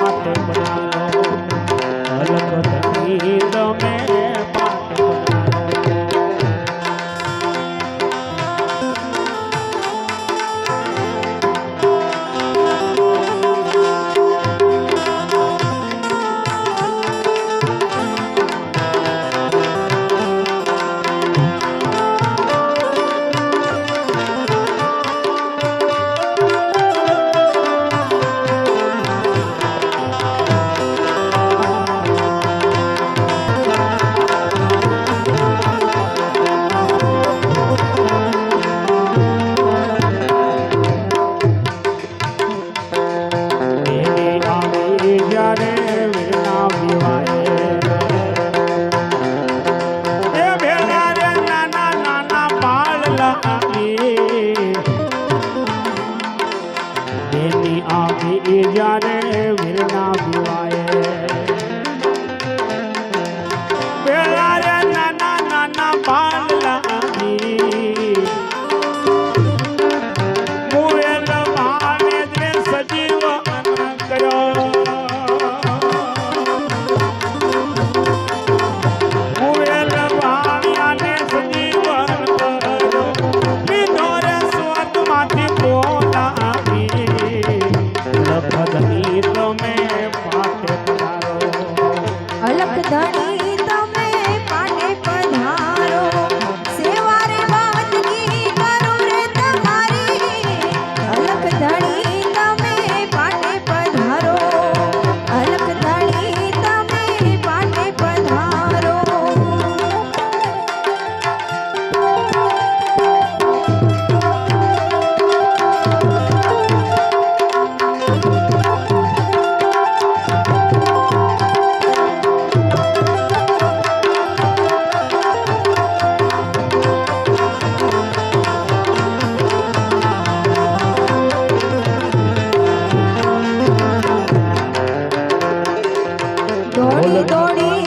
মতো આખી આખી એ જાણે વીરના પીવાય That. દોડી દોડી